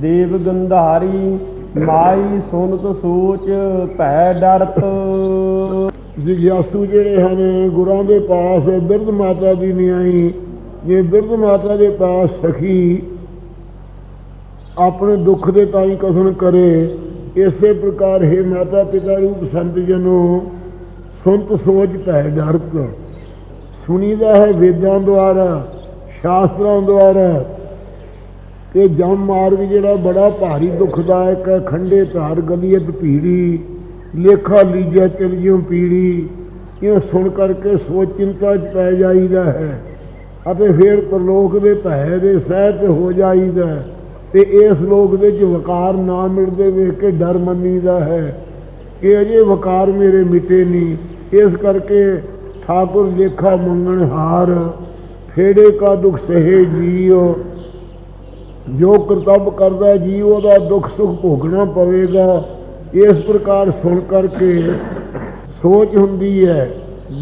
ਦੇਵ ਗੰਧਾਰੀ, ਮਾਈ ਸੁਨਤ ਸੋਚ, ਭੈ ਡਰਤ। ਜਿਗਿਆਸੂ ਜਿਹੜੇ ਹਨ, ਗੁਰਾਂ ਦੇ ਪਾਸ, ਬਿਰਧ ਮਾਤਾ ਦੀ ਨਿਆਈ, ਜੇ ਬਿਰਧ ਮਾਤਾ ਦੇ ਪਾਸ ਸਖੀ, ਆਪਣੇ ਦੁੱਖ ਦੇ ਤਾਈ ਕਸਨ ਕਰੇ, ਇਸੇ ਪ੍ਰਕਾਰ ਹੈ ਮਾਤਾ ਪਿਤਾ ਰੂਪ ਸੰਤ ਜਨੋ, ਸੁਨਤ ਸੋਚ, ਭੈ ਡਰਤ। ਸੁਣੀਦਾ ਹੈ ਵੇਦਾਂ ਦੁਆਰਾ, ਸ਼ਾਸਤਰਾਂ ਦੁਆਰਾ ਕਿ ਜਮ ਮਾਰਗ ਜਿਹੜਾ ਬੜਾ ਭਾਰੀ ਦੁਖਦਾਇਕ ਹੈ, ਖੰਡੇ ਧਾਰ, ਗਲੀਅਤ ਭੀੜੀ, ਲੇਖਾ ਲੀਜਾ ਚਲਿਓ ਪੀੜੀ, ਇਹ ਸੁਣ ਕਰਕੇ ਸੋਚ ਚਿੰਤਾ ਚ ਪੈ ਜਾਈਦਾ ਹੈ। ਅਤੇ ਫਿਰ ਪ੍ਰਲੋਕ ਦੇ ਭੈ ਦੇ ਸਹਿਤ ਹੋ ਜਾਈਦਾ ਹੈ। ਤੇ ਇਸ ਲੋਕ ਦੇ ਚ ਵਕਾਰ ਨਾ ਮਿਲਦੇ ਵੇਖ ਕੇ ਡਰ ਮੰਨੀਦਾ ਹੈ ਕਿ ਅਜੇ ਵਕਾਰ ਮੇਰੇ ਮਿਟੇ ਨਹੀਂ। ਇਸ ਕਰਕੇ ਠਾਕੁਰ ਲੇਖਾ ਮੰਗਣ ਹਾਰ, ਫੇੜੇ ਕਾ ਦੁਖ ਸਹੇ ਜੀਓ। ਜੋ ਕਰਤੱਵ ਕਰਦਾ ਜੀ ਉਹਦਾ ਦੁੱਖ ਸੁੱਖ ਭੋਗਣਾ ਪਵੇਗਾ। ਇਸ ਪ੍ਰਕਾਰ ਸੁਣ ਕਰਕੇ ਸੋਚ ਹੁੰਦੀ ਹੈ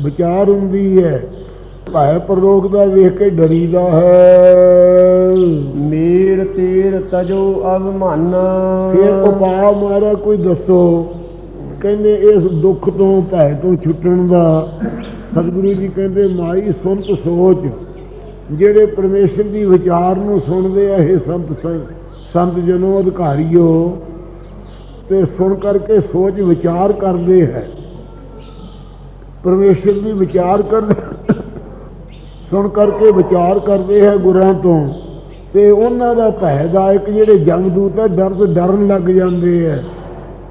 ਵਿਚਾਰ ਹੁੰਦੀ ਹੈ। ਭੈ ਪ੍ਰਲੋਕ ਦਾ ਵੇਖ ਕੇ ਡਰੀਦਾ ਹੈ। ਮੇਰ ਤੇਰ ਤਜੋ ਅਭਿਮਾਨ ਫਿਰ ਉਪਾਅ ਮਾਰਾ ਕੋਈ ਦੱਸੋ। ਕਹਿੰਦੇ ਇਸ ਦੁੱਖ ਤੋਂ ਭੈ ਤੋਂ ਛੁੱਟਣ ਦਾ। ਸਤਿਗੁਰੂ ਜੀ ਕਹਿੰਦੇ ਮਾਈ ਸੁਣਤ ਸੋਚ। ਜਿਹੜੇ ਪਰਮੇਸ਼ਰ ਦੀ ਵਿਚਾਰ ਨੂੰ ਸੁਣਦੇ ਆ, ਇਹ ਸੰਤ ਸੰਤ ਜਨੋ ਅਧਿਕਾਰੀਓ, ਤੇ ਸੁਣ ਕਰਕੇ ਸੋਚ ਵਿਚਾਰ ਕਰਦੇ ਹੈ। ਪਰਮੇਸ਼ਰ ਦੀ ਵਿਚਾਰ ਕਰ ਸੁਣ ਕਰਕੇ ਵਿਚਾਰ ਕਰਦੇ ਹੈ ਗੁਰਾਂ ਤੋਂ, ਤੇ ਉਹਨਾਂ ਦਾ ਭੈਦਾਇਕ ਜਿਹੜੇ ਜੰਗਦੂਤ ਹੈ ਡਰ ਤੋਂ ਡਰਨ ਲੱਗ ਜਾਂਦੇ ਹੈ।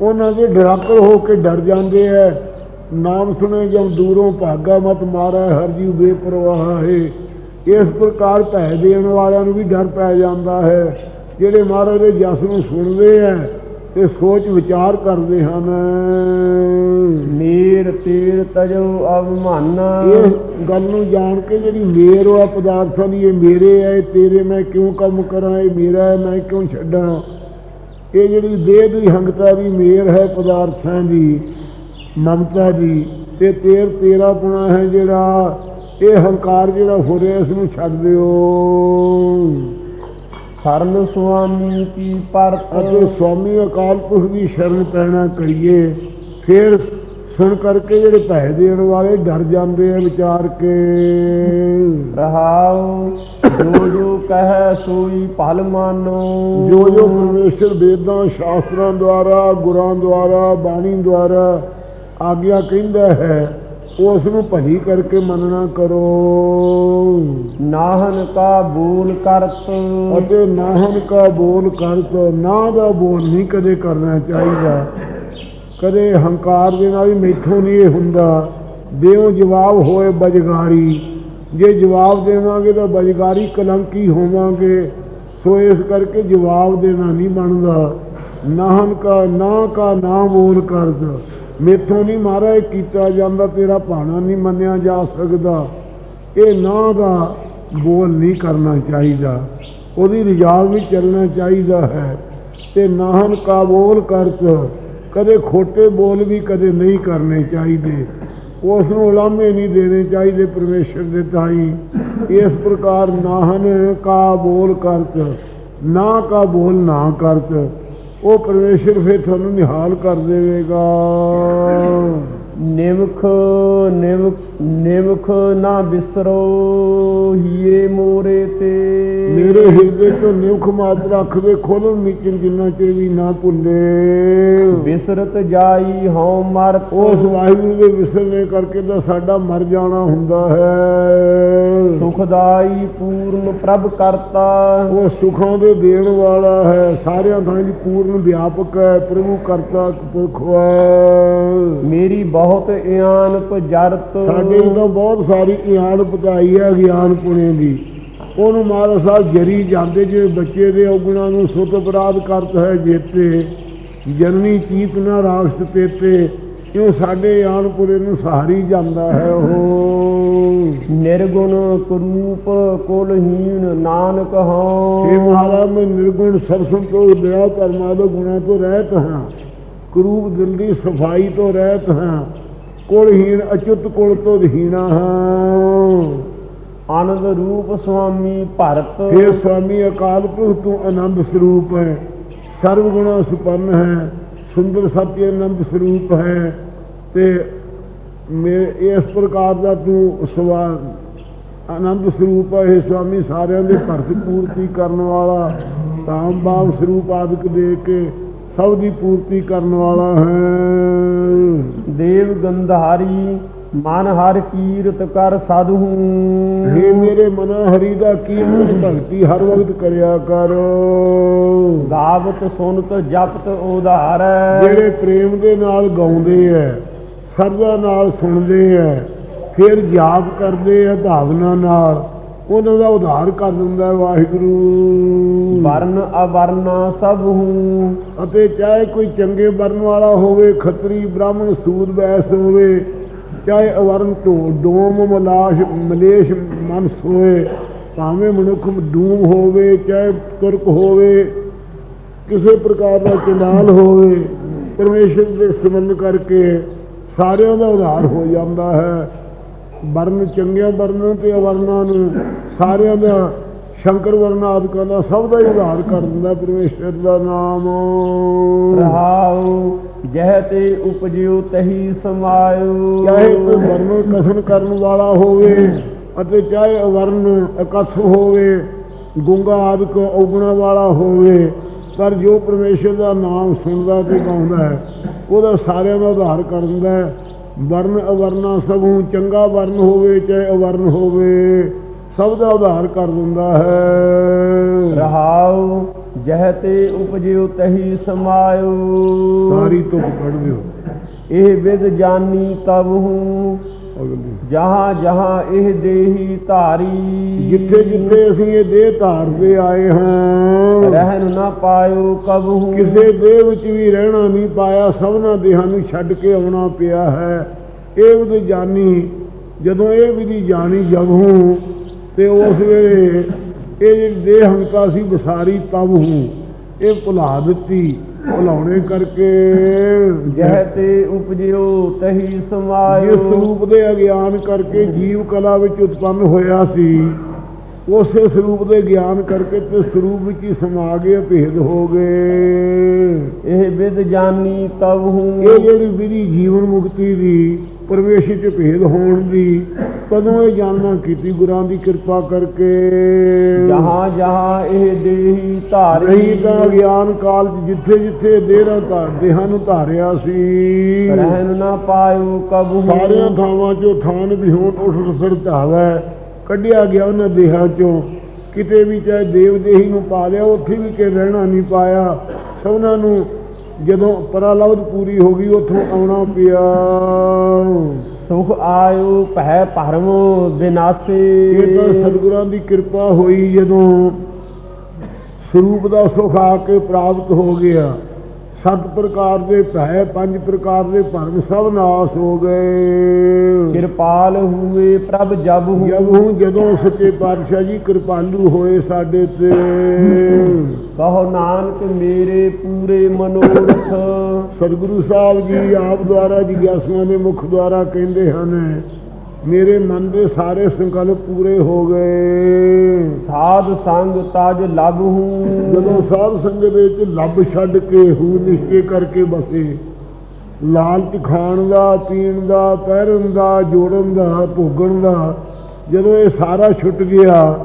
ਉਹਨਾਂ ਦੇ ਡਰਾਕਰ ਹੋ ਕੇ ਡਰ ਜਾਂਦੇ ਹੈ। ਨਾਮ ਸੁਣੇ ਜਮ ਦੂਰੋਂ ਭਾਗਾ ਮਤ ਮਾਰਾ, ਹਰ ਜੀਵ ਬੇਪਰਵਾਹ ਹੈ। ਇਸ ਪ੍ਰਕਾਰ ਭੈ ਦੇਣ ਵਾਲਿਆਂ ਨੂੰ ਵੀ ਡਰ ਪੈ ਜਾਂਦਾ ਹੈ। ਜਿਹੜੇ ਮਹਾਰਾਜ ਦੇ ਜਸ ਨੂੰ ਸੁਣਦੇ ਹੈ ਤੇ ਸੋਚ ਵਿਚਾਰ ਕਰਦੇ ਹਨ। ਮੇਰ ਤੇਰ ਤਜੋ ਅਭਿਮਾਨ ਇਹ ਗੱਲ ਨੂੰ ਜਾਣ ਕੇ ਜਿਹੜੀ ਮੇਰ ਆ ਪਦਾਰਥਾਂ ਦੀ ਇਹ ਮੇਰੇ ਆ ਇਹ ਤੇਰੇ ਮੈਂ ਕਿਉਂ ਕੰਮ ਕਰਾਂ ਇਹ ਮੇਰਾ ਹੈ ਮੈਂ ਕਿਉਂ ਛੱਡਾਂ? ਇਹ ਜਿਹੜੀ ਦੇਹ ਦੀ ਹੰਗਤਾ ਦੀ ਮੇਰ ਹੈ ਪਦਾਰਥਾਂ ਦੀ ਮਮਤਾ ਦੀ ਤੇ ਤੇਰ ਤੇਰਾ ਪੁਣਾ ਹੈ ਜਿਹੜਾ ਇਹ ਹੰਕਾਰ ਜਿਹੜਾ ਹੋ ਰਿਹਾ ਇਸ ਨੂੰ ਛੱਡ ਦਿਓ। ਸਰਨ ਸੁਆਮੀ ਕੀ ਪਰਤ ਅਤੇ ਸਵਾਮੀ ਅਕਾਲ ਪੁਰਖ ਦੀ ਸ਼ਰਨ ਪੈਣਾ ਕਰੀਏ। ਫਿਰ ਸੁਣ ਕਰਕੇ ਜਿਹੜੇ ਭੈ ਦੇਣ ਵਾਲੇ ਡਰ ਜਾਂਦੇ ਆ ਵਿਚਾਰ ਕੇ। ਰਹਾਉ ਜੋ ਜੋ ਕਹੈ ਸੋਈ ਭਲ ਮਾਨੋ। ਜੋ ਜੋ ਪਰਮੇਸ਼ਰ ਵੇਦਾਂ ਸ਼ਾਸਤਰਾਂ ਦੁਆਰਾ ਗੁਰਾਂ ਦੁਆਰਾ ਬਾਣੀ ਦੁਆਰਾ ਆਗਿਆ ਕਹਿੰਦਾ ਹੈ ਉਸ ਨੂੰ ਭਲੀ ਕਰਕੇ ਮੰਨਣਾ ਕਰੋ। ਨਾਹਨ ਕਾ ਬੋਲ ਕਰਤ। ਅਤੇ ਨਾਹਨ ਕਾ ਬੋਲ ਕਰਤ ਨਾ ਦਾ ਬੋਲ ਨਹੀਂ ਕਦੇ ਕਰਨਾ ਚਾਹੀਦਾ। ਕਦੇ ਹੰਕਾਰ ਦੇ ਨਾਲ ਵੀ ਮੈਥੋਂ ਨਹੀਂ ਇਹ ਹੁੰਦਾ। ਦਿਓ ਜਵਾਬ ਹੋਏ ਬਜਗਾਰੀ। ਜੇ ਜਵਾਬ ਦੇਵਾਂਗੇ ਤਾਂ ਬਜਗਾਰੀ ਕਲੰਕੀ ਹੋਵਾਂਗੇ। ਸੋ ਇਸ ਕਰਕੇ ਜਵਾਬ ਦੇਣਾ ਨਹੀਂ ਬਣਦਾ। ਨਾਹਨ ਕਾ ਨਾ ਕਾ ਨਾ ਬੋਲ ਕਰਦ ਮੇਥੋਂ ਨਹੀਂ ਮਾਰਾ ਇਹ ਕੀਤਾ ਜਾਂਦਾ, ਤੇਰਾ ਭਾਣਾ ਨਹੀਂ ਮੰਨਿਆ ਜਾ ਸਕਦਾ। ਇਹ ਨਾ ਦਾ ਬੋਲ ਨਹੀਂ ਕਰਨਾ ਚਾਹੀਦਾ। ਉਹਦੀ ਰਿਜਾ ਵੀ ਚੱਲਣਾ ਚਾਹੀਦਾ ਹੈ। ਤੇ ਨਾਹਨ ਕਾਬੋਲ ਕਰਤ ਕਦੇ ਖੋਟੇ ਬੋਲ ਵੀ ਕਦੇ ਨਹੀਂ ਕਰਨੇ ਚਾਹੀਦੇ। ਉਸ ਨੂੰ ਉਲਾਮੇ ਨਹੀਂ ਦੇਣੇ ਚਾਹੀਦੇ ਪਰਮੇਸ਼ਰ ਦੇ ਤਾਈ। ਇਸ ਪ੍ਰਕਾਰ ਨਾਹਨ ਕਾ ਬੋਲ ਕਰਤ ਨਾ ਕਾ ਬੋਲ ਨਾ ਕਰਤ ਉਹ ਪਰਮੇਸ਼ਰ ਫਿਰ ਤੁਹਾਨੂੰ ਨਿਹਾਲ ਕਰ ਦੇਵੇਗਾ। ਨਿਮਖ ਨਿਮਖ ਨਿਮਖ ਨਾ ਬਿਸਰੋ ਹੀਏ ਮੋਰੇ ਤੇ। ਮੇਰੇ ਹਿਰਦੇ ਤੋਂ ਨਿਉਖ ਮਾਤ ਰੱਖ ਦੇ ਖੋਲਣ ਨੀਚਨ ਜਿੰਨਾ ਚਿਰ ਵੀ ਨਾ ਭੁੱਲੇ। ਬਿਸਰਤ ਜਾਈ ਹਉ ਮਰਤ ਉਸ ਵਾਹਿਗੁਰੂ ਦੇ ਵਿਸਰਨੇ ਕਰਕੇ ਤਾਂ ਸਾਡਾ ਮਰ ਜਾਣਾ ਹੁੰਦਾ ਹੈ। ਸੁਖਦਾਈ ਪੂਰਨ ਪ੍ਰਭ ਕਰਤਾ। ਉਹ ਸੁਖਾਂ ਦੇ ਦੇਣ ਵਾਲਾ ਹੈ ਸਾਰਿਆਂ ਥਾਂ ਦੀ ਪੂਰਨ ਵਿਆਪਕ ਹੈ ਪ੍ਰਭੂ ਕਰਤਾ ਪੁਰਖ ਹੈ। ਮੇਰੀ ਬਹੁਤ ਇਆਨ ਪਜਰਤ ਸਾਡੇ ਤੋਂ ਬਹੁਤ ਸਾਰੀ ਗਿਆਨ ਪਤਾਈ ਹੈ ਗਿਆਨ ਪੁਣੇ ਦੀ। ਉਹਨੂੰ ਮਹਾਰਾਜ ਸਾਹਿਬ ਜਰੀ ਜਾਂਦੇ ਜਿਵੇਂ ਬੱਚੇ ਦੇ ਔਗੁਣਾਂ ਨੂੰ ਸੁਤ ਅਪਰਾਧ ਕਰਤ ਹੈ ਜੇਤੇ। ਜਨਨੀ ਚੀਤ ਨਾ ਰਾਖਸ ਤੇਤੇ। ਕਿਉਂ ਸਾਡੇ ਗਿਆਨਪੁਰੇ ਨੂੰ ਸਹਾਰੀ ਜਾਂਦਾ ਹੈ ਉਹ। ਨਿਰਗੁਣ ਕਰੂਪ ਕੁਲਹੀਨ ਨਾਨਕ हे ਹਉ ਮਹਾਰਾਜ ਮੈਂ ਨਿਰਗੁਣ ਸਰਸਨ ਤੋਂ ਦਇਆ ਕਰਮਾ ਦੇ ਗੁਣਾਂ ਤੋਂ ਰਹਿਤ ਹਾਂ ਕਰੂਪ ਦਿਲ ਦੀ ਸਫਾਈ ਤੋਂ ਰਹਿਤ ਹਾਂ ਕੁਲਹੀਣ ਅਚੁੱਤ ਕੁਲ ਤੋਂ ਹੀਣਾ ਹਾਂ ਆਨੰਦ ਰੂਪ ਸੁਆਮੀ ਭਰਤ हे स्वामी अकाल पुरुष तू आनंद स्वरूप है ਸਰਵ ਗੁਣਾ ਸੁਪੰਨ ਹੈ ਸੁੰਦਰ ਸਤਿ ਆਨੰਦ ਸਰੂਪ ਹੈ ਤੇ ਮੇ ਇਸ ਪ੍ਰਕਾਰ ਦਾ ਤੂੰ ਸਵਾ ਆਨੰਦ ਸਰੂਪ ਹੈ ਸਵਾਮੀ ਸਾਰਿਆਂ ਦੇ ਭਰਤ ਪੂਰਤੀ ਕਰਨ ਵਾਲਾ ਤਾਮ ਬਾਮ ਸਰੂਪ ਆਦਿਕ ਦੇ ਕੇ ਸਭ ਦੀ ਪੂਰਤੀ ਕਰਨ ਵਾਲਾ ਹੈ। ਦੇਵ ਗੰਧਾਰੀ ਮਨ ਹਰ ਕੀਰਤ ਕਰ ਸਾਧੂ। हे ਮੇਰੇ ਮਨਾ ਹਰੀ ਦਾ ਕੀਰਤ ਭਗਤੀ ਹਰ ਵਕਤ ਕਰਿਆ ਕਰ। ਗਾਵਤ ਸੁਨਤ ਜਪਤ ਉਧਾਰ। ਜਿਹੜੇ ਪ੍ਰੇਮ ਦੇ ਨਾਲ ਗਾਉਂਦੇ ਐ ਸਰਦਾ ਨਾਲ ਸੁਣਦੇ ਐ ਫਿਰ ਜਾਪ ਕਰਦੇ ਐ ਭਾਵਨਾ ਨਾਲ ਉਹਨਾਂ ਦਾ ਉਧਾਰ ਕਰ ਦਿੰਦਾ ਵਾਹਿਗੁਰੂ। ਵਰਨ ਅਵਰਨ ਸਭ ਹੂੰ। ਅਤੇ ਚਾਹੇ ਕੋਈ ਚੰਗੇ ਵਰਨ ਵਾਲਾ ਹੋਵੇ ਖੱਤਰੀ ਬ੍ਰਾਹਮਣ ਸੂਦ ਵੈਸ ਹੋਵੇ ਚਾਹੇ ਅਵਰਨ ਤੋਂ ਡੋਮ ਮਲਾਸ਼ ਮਲੇਸ਼ ਮਨਸ ਹੋਵੇ ਭਾਵੇਂ ਮਨੁੱਖ ਡੂਮ ਹੋਵੇ ਚਾਹੇ ਤੁਰਕ ਹੋਵੇ ਕਿਸੇ ਪ੍ਰਕਾਰ ਦਾ ਚੰਡਾਲ ਹੋਵੇ ਪਰਮੇਸ਼ਰ ਦੇ ਸਿਮਰਨ ਕਰਕੇ ਸਾਰਿਆਂ ਦਾ ਉਧਾਰ ਹੋ ਜਾਂਦਾ ਹੈ। ਵਰਨ ਚੰਗਿਆਂ ਵਰਨਾਂ ਤੇ ਅਵਰਨਾਂ ਨੂੰ ਸਾਰਿਆਂ ਦਾ ਸ਼ੰਕਰ ਵਰਨ ਆਦਿਕਾਂ ਦਾ ਸਭ ਦਾ ਹੀ ਉਧਾਰ ਕਰ ਦਿੰਦਾ ਪਰਮੇਸ਼ਰ ਦਾ ਨਾਮ। ਰਹਾਉ ਜਹ ਤੇ ਉਪਜਿਓ ਤਹੀ ਸਮਾਇਓ ਚਾਹੇ ਕੋਈ ਵਰਨ ਕਥਨ ਕਰਨ ਵਾਲਾ ਹੋਵੇ ਅਤੇ ਚਾਹੇ ਅਵਰਨ ਇਕੱਠ ਹੋਵੇ ਗੁੰਗਾ ਆਦਿਕ ਔਗਣਾ ਵਾਲਾ ਹੋਵੇ ਪਰ ਜੋ ਪਰਮੇਸ਼ਰ ਦਾ ਨਾਮ ਸੁਣਦਾ ਤੇ ਗਾਉਂਦਾ ਹੈ ਉਹਦਾ ਸਾਰਿਆਂ ਦਾ ਉਧਾਰ ਕਰ ਦਿੰਦਾ ਹੈ। ਵਰਨ ਅਵਰਨਾ ਸਭੂ ਚੰਗਾ ਵਰਨ ਹੋਵੇ ਚਾਹੇ ਅਵਰਨ ਹੋਵੇ ਸਭ ਦਾ ਉਧਾਰ ਕਰ ਦਿੰਦਾ ਹੈ। ਰਹਾਉ ਜਹ ਤੇ ਉਪਜਿਓ ਤਹੀ ਸਮਾਇਓ ਸਾਰੀ ਧੁੱਪ ਕੱਢ ਦਿਓ। ਇਹ ਵਿਦ ਜਾਨੀ ਤਬ ਹੂੰ। ਜਹਾਂ ਜਹਾਂ ਇਹ ਦੇਹੀ ਧਾਰੀ। ਜਿੱਥੇ ਜਿੱਥੇ ਅਸੀਂ ਇਹ ਦੇਹ ਧਾਰਦੇ ਆਏ ਹਾਂ ਰਹਿਨ ਨਾ ਪਾਇਓ ਕਬਹੂ। ਕਿਸੇ ਦੇਹ ਵਿੱਚ ਵੀ ਰਹਿਣਾ ਨਹੀਂ ਪਾਇਆ ਸਭਨਾ ਦੇਹਾਂ ਨੂੰ ਛੱਡ ਕੇ ਆਉਣਾ ਪਿਆ ਹੈ। ਇਹ ਉਹਦੇ ਜਾਣੀ ਜਦੋਂ ਇਹ ਵਿਧੀ ਜਾਣੀ ਜਬ ਹੂੰ ਤੇ ਉਸ ਵੇਲੇ ਇਹ ਦੇਹ ਹੰਕਾ ਸੀ ਵਿਸਾਰੀ ਤਬ ਹੂੰ ਇਹ ਭੁਲਾ ਦਿੱਤੀ। ਭੁਲਾਉਣੇ ਕਰਕੇ। ਜਹ ਤੇ ਉਪਜਿਓ ਤਹੀ ਸਮਾਇਓ। ਜਿਸ ਸਰੂਪ ਦੇ ਅਗਿਆਨ ਕਰਕੇ ਜੀਵ ਕਲਾ ਵਿੱਚ ਉਤਪੰਨ ਹੋਇਆ ਸੀ ਉਸੇ ਸਰੂਪ ਦੇ ਗਿਆਨ ਕਰਕੇ ਤੇ ਸਰੂਪ ਵਿੱਚ ਹੀ ਸਮਾ ਗਏ ਭੇਦ ਹੋ ਗਏ। ਇਹ ਵਿਦ ਜਾਨੀ ਤਬ ਹੂੰ। ਇਹ ਜਿਹੜੀ ਵਿਧੀ ਜੀਵਨ ਮੁਕਤੀ ਦੀ ਪ੍ਰਵੇਸ਼ ਚ ਭੇਦ ਹੋਣ ਦੀ ਕਦੋਂ ਇਹ ਜਾਣਨਾ ਕੀਤੀ ਗੁਰਾਂ ਦੀ ਕਿਰਪਾ ਕਰਕੇ? ਜਹਾਂ ਜਹਾਂ ਇਹ ਦੇਹੀ ਧਾਰੀ। ਤਾਂ ਗਿਆਨ ਕਾਲ ਜਿੱਥੇ ਜਿੱਥੇ ਦੇਰਾਂ ਧਾਰ ਦੇਹਾਂ ਨੂੰ ਧਾਰਿਆ ਸੀ। ਰਹਿਨ ਨਾ ਪਾਇਓ ਕਬਹੂ ਸਾਰਿਆਂ ਥਾਵਾਂ ਚੋਂ ਥਾਨ ਵੀ ਹੋਣ ਉੱਠ ਫਿਰ ਧਾਵੈ। ਕੱਢਿਆ ਗਿਆ ਉਹਨਾਂ ਦੇਹਾਂ ਚੋਂ। ਕਿਤੇ ਵੀ ਚਾਹੇ ਦੇਵ ਦੇਹੀ ਨੂੰ ਪਾ ਲਿਆ ਉੱਥੇ ਵੀ ਕਿ ਰਹਿਣਾ ਨਹੀਂ ਪਾਇਆ। ਸਭਨਾਂ ਨੂੰ ਜਦੋਂ ਪਰਾਲਬਧ ਪੂਰੀ ਹੋ ਗਈ ਉੱਥੋਂ ਆਉਣਾ ਪਿਆ। ਸੁਖ ਆਇਓ ਭੈ ਭਰਮ ਵਿਨਾਸੇ। ਇਹ ਤਾਂ ਸਤਿਗੁਰਾਂ ਦੀ ਕਿਰਪਾ ਹੋਈ ਜਦੋਂ ਸਰੂਪ ਦਾ ਸੁਖ ਆ ਕੇ ਪ੍ਰਾਪਤ ਹੋ ਗਿਆ। ਸੱਤ ਪ੍ਰਕਾਰ ਦੇ ਭੈ ਪੰਜ ਪ੍ਰਕਾਰ ਦੇ ਭਰਮ ਸਭ ਨਾਸ ਹੋ ਗਏ। ਕਿਰਪਾਲ ਹੋਏ ਪ੍ਰਭ ਜਬ ਹੂੰ ਜਬ ਹੂੰ ਜਦੋਂ ਸੱਚੇ ਪਾਤਸ਼ਾਹ ਜੀ ਕਿਰਪਾਲੂ ਹੋਏ ਸਾਡੇ ਤੇ। ਕਹੋ ਨਾਨਕ ਮੇਰੇ ਪੂਰੇ ਮਨੋਰਥ। ਸਤਿਗੁਰੂ ਸਾਹਿਬ ਜੀ ਆਪ ਦੁਆਰਾ ਜਿਗਿਆਸੂਆਂ ਦੇ ਮੁਖ ਦੁਆਰਾ ਕਹਿੰਦੇ ਹਨ ਮੇਰੇ ਮਨ ਦੇ ਸਾਰੇ ਸੰਕਲਪ ਪੂਰੇ ਹੋ ਗਏ। ਸਾਧ ਸੰਗ ਤਜ ਲਬ ਹੂੰ। ਜਦੋਂ ਸਾਧ ਸੰਗਤ ਵਿੱਚ ਲੱਭ ਛੱਡ ਕੇ ਹੂ ਨਿਸ਼ਚੇ ਕਰਕੇ ਬਸੇ ਲਾਲਚ ਖਾਣ ਦਾ ਪੀਣ ਦਾ ਪਹਿਰਨ ਦਾ ਜੋੜਨ ਦਾ ਭੋਗਣ ਦਾ ਜਦੋਂ ਇਹ ਸਾਰਾ ਛੁੱਟ ਗਿਆ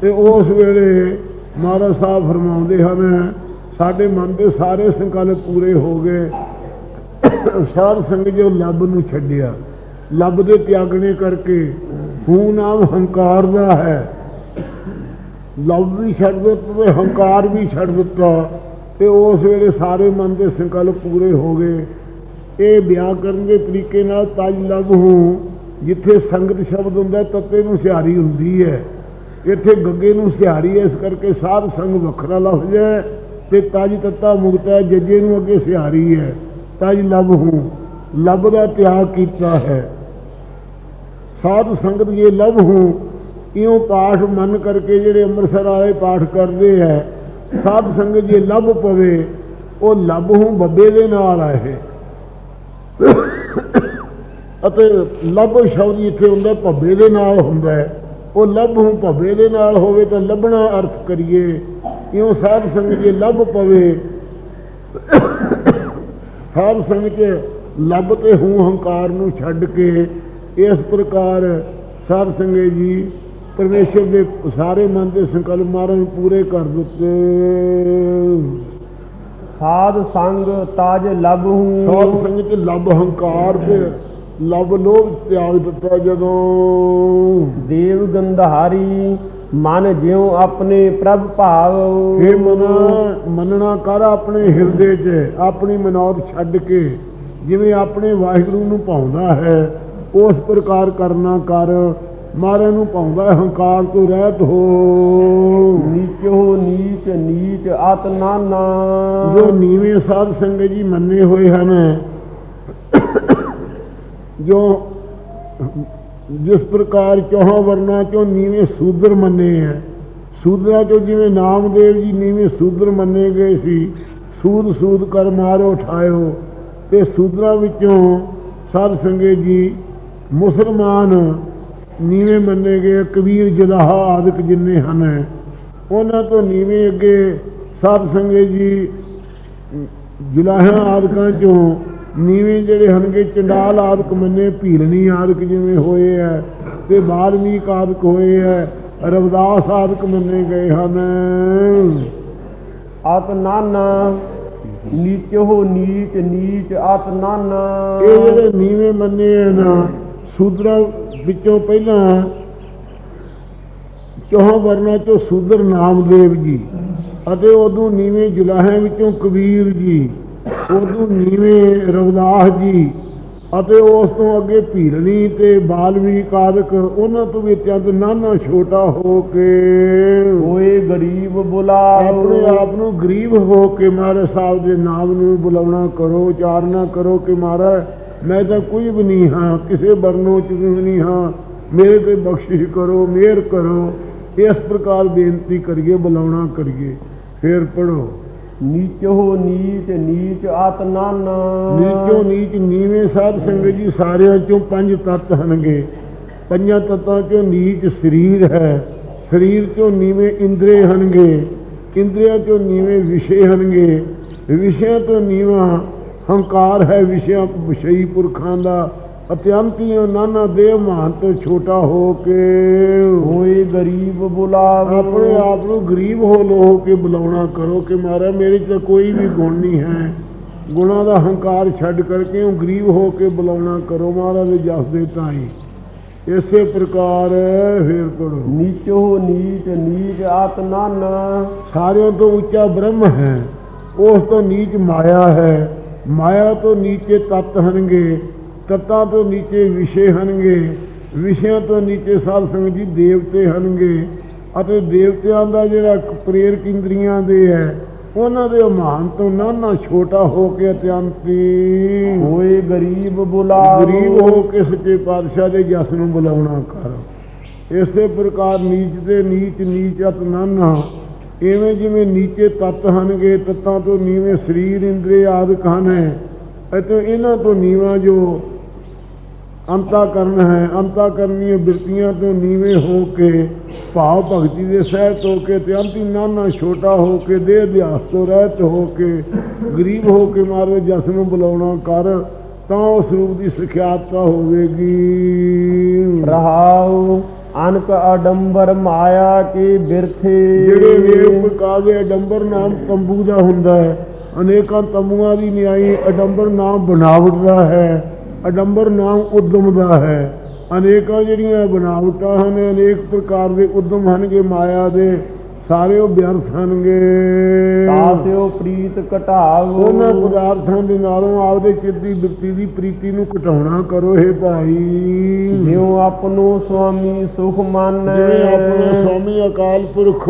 ਤੇ ਉਸ ਵੇਲੇ ਮਹਾਰਾਜ ਸਾਹਿਬ ਫਰਮਾਉਂਦੇ ਹਨ ਸਾਡੇ ਮਨ ਦੇ ਸਾਰੇ ਸੰਕਲਪ ਪੂਰੇ ਹੋ ਗਏ। ਸਾਧ ਸੰਗਤ ਜੋ ਲੱਭ ਨੂੰ ਛੱਡਿਆ। ਲੱਭ ਦੇ ਤਿਆਗਣੇ ਕਰਕੇ ਹੂ ਨਾਮ ਹੰਕਾਰ ਦਾ ਹੈ। ਲਵ ਵੀ ਛੱਡ ਦਿੱਤਾ ਤੇ ਹੰਕਾਰ ਵੀ ਛੱਡ ਦਿੱਤਾ ਤੇ ਉਸ ਵੇਲੇ ਸਾਰੇ ਮਨ ਦੇ ਸੰਕਲਪ ਪੂਰੇ ਹੋ ਗਏ। ਇਹ ਵਿਆਹ ਕਰਨ ਦੇ ਤਰੀਕੇ ਨਾਲ ਤਜ ਲਵ ਹੂੰ, ਜਿੱਥੇ ਸੰਗਤ ਸ਼ਬਦ ਹੁੰਦਾ, ਤੱਤੇ ਨੂੰ ਸਿਹਾਰੀ ਹੁੰਦੀ ਹੈ। ਇੱਥੇ ਗੱਗੇ ਨੂੰ ਸਿਹਾਰੀ ਹੈ, ਇਸ ਕਰਕੇ ਸਾਧ ਸੰਗ ਵੱਖਰਾ ਲਫ਼ਜ਼ ਹੈ ਤੇ ਤਜ ਤੱਤਾ ਮੁਕਤ ਹੈ, ਜੱਜੇ ਨੂੰ ਅੱਗੇ ਸਿਹਾਰੀ ਹੈ। ਤਜ ਲਵ ਹੂੰ। ਲਬ ਦਾ ਤਿਆਗ ਕੀਤਾ ਹੈ। ਸਾਧ ਸੰਗਤ ਇਹ ਲਵ ਹੂੰ, ਇਉਂ ਪਾਠ ਮਨ ਕਰਕੇ ਜਿਹੜੇ ਅੰਮ੍ਰਿਤਸਰ ਵਾਲੇ ਪਾਠ ਕਰਦੇ ਹੈ ਸਾਧ ਸੰਗਤ ਜੇ ਲੱਭ ਪਵੇ, ਉਹ ਲੱਭ ਹੂੰ ਬੱਬੇ ਦੇ ਨਾਲ ਆਏ ਅਤੇ ਲੱਭ ਸ਼ਬਦ ਇੱਥੇ ਹੁੰਦਾ, ਭੱਬੇ ਦੇ ਨਾਲ ਹੁੰਦਾ ਉਹ ਲੱਭ ਹੂੰ ਭੱਬੇ ਦੇ ਨਾਲ ਹੋਵੇ ਤਾਂ ਲੱਭਣਾ ਅਰਥ ਕਰੀਏ। ਇਉਂ ਸਾਧ ਸੰਗਤ ਜੇ ਲੱਭ ਪਵੇ, ਸਾਧ ਸੰਗ ਚ ਲੱਭ ਤੇ ਹੂੰ ਹੰਕਾਰ ਨੂੰ ਛੱਡ ਕੇ ਇਸ ਪ੍ਰਕਾਰ ਸਾਧ ਸੰਗੇ ਜੀ ਪਰਮੇਸ਼ਰ ਦੇ ਸਾਰੇ ਮਨ ਦੇ ਸੰਕਲਪ ਮਾਰਨ ਪੂਰੇ ਕਰ ਦਿੱਤੇ। ਸਾਧ ਸੰਗ ਤਾਜ ਲਬਹੂ ਸਾਧ ਸੰਗ ਚ ਲੱਭ ਹੰਕਾਰ ਤੇ ਲੱਭ ਲੋਭ ਤਿਆਗ ਦਿੱਤਾ ਜਦੋਂ। ਦੇਵ ਗੰਧਾਰੀ ਮਨ ਜਿਉ ਆਪਣੇ ਪ੍ਰਭ ਭਾਵ। ਇਹ ਮਨਾ ਮੰਨਣਾ ਕਰ ਆਪਣੇ ਹਿਰਦੇ 'ਚ ਆਪਣੀ ਮਨੌਤ ਛੱਡ ਕੇ। ਜਿਵੇਂ ਆਪਣੇ ਵਾਹਿਗੁਰੂ ਨੂੰ ਪਾਉਂਦਾ ਹੈ ਉਸ ਪ੍ਰਕਾਰ ਕਰਨਾ ਕਰ ਮਾਰੇ ਨੂੰ ਪਾਉਂਦਾ ਹੰਕਾਰ ਤੋਂ ਰਹਿਤ ਹੋ। ਨੀਚੋ ਨੀਚ ਨੀਚ ਅਤ ਨਾਨਾ। ਜੋ ਨੀਵੇਂ ਸਾਧ ਸੰਗਤ ਜੀ ਮੰਨੇ ਹੋਏ ਹਨ ਜੋ ਜਿਸ ਪ੍ਰਕਾਰ ਚੌਹਾਂ ਵਰਨਾ ਚੋਂ ਨੀਵੇਂ ਸੂਦਰ ਮੰਨੇ ਹੈ ਸੂਦਰਾਂ ਚੋਂ ਜਿਵੇਂ ਨਾਮਦੇਵ ਜੀ ਨੀਵੇਂ ਸੂਦਰ ਮੰਨੇ ਗਏ ਸੀ ਸੂਦ ਸੂਦ ਕਰ ਮਾਰੋ ਉਠਾਇਓ। ਤੇ ਸੂਤਰਾਂ ਵਿੱਚੋਂ ਸਾਧ ਸੰਗਤ ਜੀ ਮੁਸਲਮਾਨ ਨੀਵੇਂ ਮੰਨੇ ਗਏ ਕਬੀਰ ਜਲਾਹਾ ਆਦਿਕ ਜਿੰਨੇ ਹਨ, ਉਹਨਾਂ ਤੋਂ ਨੀਵੇਂ ਅੱਗੇ ਸਾਧ ਸੰਗਤ ਜੀ ਜੁਲਾਹਾਂ ਆਦਿਕਾਂ ਚੋਂ ਨੀਵੇਂ ਜਿਹੜੇ ਹਨਗੇ ਚੰਡਾਲ ਆਦਿਕ ਮੰਨੇ, ਭੀਲਨੀ ਆਦਿਕ ਜਿਵੇਂ ਹੋਏ ਐ ਤੇ ਬਾਲਮੀਕ ਆਦਿਕ ਹੋਏ ਐ ਰਵਦਾਸ ਆਦਿਕ ਮੰਨੇ ਗਏ ਹਨ। ਅਤ ਨਾਨਾ ਨੀਚੋ ਨੀਚ ਨੀਚ ਅਤ ਨਾਨਾ। ਇਹ ਜਿਹੜੇ ਨੀਵੇਂ ਮੰਨੇ ਆ ਨਾ, ਸੂਦਰਾਂ ਵਿੱਚੋਂ ਪਹਿਲਾਂ ਚੌਹਾਂ ਵਰਨਾ ਚੋਂ ਸੂਦਰ ਨਾਮਦੇਵ ਜੀ ਅਤੇ ਉਦੋਂ ਨੀਵੇਂ ਜੁਲਾਹਿਆਂ ਵਿੱਚੋਂ ਕਬੀਰ ਜੀ, ਉਦੋਂ ਨੀਵੇਂ ਰਵਿਦਾਸ ਜੀ ਅਤੇ ਉਸ ਤੋਂ ਅੱਗੇ ਭੀਲਣੀ ਤੇ ਬਾਲਮੀਕ ਆਦਿਕ ਉਹਨਾਂ ਤੋਂ ਵੀ ਅਤਿਅੰਤ ਨਾਨਾ ਛੋਟਾ ਹੋ ਕੇ ਹੋਏ ਗਰੀਬ ਬੁਲਾਓ। ਆਪਣੇ ਆਪ ਨੂੰ ਗਰੀਬ ਹੋ ਕੇ ਮਹਾਰਾਜ ਸਾਹਿਬ ਦੇ ਨਾਮ ਨੂੰ ਬੁਲਾਉਣਾ ਕਰੋ ਉਚਾਰਨਾ ਕਰੋ ਕਿ ਮਹਾਰਾਜ ਮੈਂ ਤਾਂ ਕੋਈ ਵੀ ਨਹੀਂ ਹਾਂ ਕਿਸੇ ਵਰਨੋਂ ਚ ਵੀ ਨਹੀਂ ਹਾਂ। ਮੇਰੇ ਤੇ ਬਖਸ਼ਿਸ਼ ਕਰੋ ਮਿਹਰ ਕਰੋ ਇਸ ਪ੍ਰਕਾਰ ਬੇਨਤੀ ਕਰੀਏ ਬੁਲਾਉਣਾ ਕਰੀਏ। ਫੇਰ ਪੜੋ ਨੀਚੋ ਨੀਚ ਨੀਚ ਅਤ ਨਾਨਾ ਨੀਚੋਂ ਨੀਚ ਨੀਵੇਂ ਸਾਧ ਸੰਗਤ ਜੀ, ਸਾਰਿਆਂ ਚੋਂ ਪੰਜ ਤੱਤ ਹਨਗੇ। ਪੰਜਾਂ ਤੱਤਾਂ ਚੋਂ ਨੀਚ ਸਰੀਰ ਹੈ। ਸਰੀਰ ਚੋਂ ਨੀਵੇਂ ਇੰਦਰੇ ਹਨਗੇ। ਇੰਦਰੀਆਂ ਚੋਂ ਨੀਵੇਂ ਵਿਸ਼ੇ ਹਨਗੇ। ਵਿਸ਼ਿਆਂ ਤੋਂ ਨੀਵਾਂ ਹੰਕਾਰ ਹੈ, ਵਿਸ਼ਿਆਂ ਵਿਸ਼ਈ ਪੁਰਖਾਂ ਦਾ। ਅਤਿਅੰਤੀ ਨਾਨਾ ਦੇਹ ਮਹਾਨ ਤੋਂ ਛੋਟਾ ਹੋ ਕੇ। ਹੋਏ ਗਰੀਬ ਬੁਲਾਓ ਆਪਣੇ ਆਪ ਨੂੰ ਗਰੀਬ ਹੋ ਲੋ ਕੇ ਬੁਲਾਉਣਾ ਕਰੋ ਕਿ ਮਹਾਰਾਜ ਮੇਰੇ 'ਚ ਕੋਈ ਵੀ ਗੁਣ ਨਹੀਂ ਹੈ। ਗੁਣਾਂ ਦਾ ਹੰਕਾਰ ਛੱਡ ਕਰਕੇ ਉਹ ਗਰੀਬ ਹੋ ਕੇ ਬੁਲਾਉਣਾ ਕਰੋ ਮਹਾਰਾਜ ਦੇ ਜਸ ਦੇ ਤਾਈ ਇਸੇ ਪ੍ਰਕਾਰ ਫੇਰ ਪੜੋ ਨੀਚੋ ਨੀਚ ਨੀਚ ਅਤ ਨਾਨਾ। ਸਾਰਿਆਂ ਤੋਂ ਉੱਚਾ ਬ੍ਰਹਮ ਹੈ। ਉਸ ਤੋਂ ਨੀਚ ਮਾਇਆ ਹੈ। ਮਾਇਆ ਤੋਂ ਨੀਚੇ ਤਤ ਹਨਗੇ। ਤਤਾਂ ਤੋਂ ਨੀਚੇ ਵਿਸ਼ੇ ਹਨਗੇ ਵਿਸ਼ਿਆਂ ਤੋਂ ਨੀਚੇ ਸਾਧ ਸੰਗਤ ਜੀ ਦੇਵਤੇ ਹਨਗੇ। ਅਤੇ ਦੇਵਤਿਆਂ ਦਾ ਜਿਹੜਾ ਪ੍ਰੇਰਕ ਇੰਦਰੀਆਂ ਦੇ ਹੈ ਉਹਨਾਂ ਦੇ ਮਹਾਨ ਤੋਂ ਨਾਨਾ ਛੋਟਾ ਹੋ ਕੇ ਅਤਿਅੰਤੀ। ਹੋਏ ਗਰੀਬ ਬੁਲਾਓ। ਗਰੀਬ ਹੋ ਕੇ ਸੱਚੇ ਪਾਤਸ਼ਾਹ ਦੇ ਜਸ ਨੂੰ ਬੁਲਾਉਣਾ ਕਰ। ਇਸੇ ਪ੍ਰਕਾਰ ਨੀਚ ਤੇ ਨੀਚ ਨੀਚਤ ਨਾਨਾ ਐਵੇਂ ਜਿਵੇਂ ਨੀਚੇ ਤੱਤ ਹਨਗੇ ਤੱਤਾਂ ਤੋਂ ਨੀਵੇਂ ਸਰੀਰ ਇੰਦਰੀ ਆਦਿਕ ਹਨ। ਅਤੇ ਇਹਨਾਂ ਤੋਂ ਨੀਵਾਂ ਜੋ ਅੰਤਾ ਕਰਨ ਹੈ ਅੰਤਾ ਕਰਨੀਆਂ ਬਿਰਤੀਆਂ ਤੋਂ ਨੀਵੇਂ ਹੋ ਕੇ ਭਾਵ ਭਗਤੀ ਦੇ ਸਹਿਤ ਹੋ ਕੇ ਤੇ ਅੰਤੀ ਨਾਨਾ ਛੋਟਾ ਹੋ ਕੇ ਦੇਹ ਅਧਿਆਸ ਤੋਂ ਰਹਿਤ ਹੋ ਕੇ ਗਰੀਬ ਹੋ ਕੇ ਮਾਰੇ ਜਸ ਨੂੰ ਬੁਲਾਉਣਾ ਕਰ ਤਾਂ ਉਸ ਰੂਪ ਦੀ ਸਿਖਿਆਤਤਾ ਹੋਵੇਗੀ। ਰਹਾਉ ਅਨਕ ਅਡੰਬਰ ਮਾਇਆ ਕੇ ਬਿਰਥੇ। ਜਿਹੜੇ ਪ੍ਰਕਾਰ ਦੇ ਅਡੰਬਰ ਨਾਮ ਤੰਬੂ ਦਾ ਹੁੰਦਾ ਹੈ ਅਨੇਕਾਂ ਤੰਬੂਆਂ ਦੀ ਨਿਆਈ ਅਡੰਬਰ ਨਾਮ ਬਣਾਵਟ ਦਾ ਹੈ। ਅਡੰਬਰ ਨਾਮ ਉਦਮ ਦਾ ਹੈ। ਅਨੇਕਾਂ ਜਿਹੜੀਆਂ ਬਣਾਵਟਾਂ ਹਨ ਅਨੇਕ ਪ੍ਰਕਾਰ ਦੇ ਉਦਮ ਹਨਗੇ ਮਾਇਆ ਦੇ ਸਾਰੇ ਉਹ ਵਿਅਰਥ ਹਨਗੇ। ਤਾਸਿਓ ਪ੍ਰੀਤ ਘਟਾਵੋ ਉਹਨਾਂ ਪਦਾਰਥਾਂ ਦੇ ਨਾਲੋਂ ਆਪਦੇ ਚਿੱਤ ਦੀ ਬਿਰਤੀ ਦੀ ਪ੍ਰੀਤੀ ਨੂੰ ਘਟਾਉਣਾ ਕਰੋ ਇਹ ਭਾਈ। ਜਿਉ ਆਪਨੋ ਸੁਆਮੀ ਸੁਖ ਮਨ। ਜਿਵੇਂ ਆਪਣੇ ਸਵਾਮੀ ਅਕਾਲ ਪੁਰਖ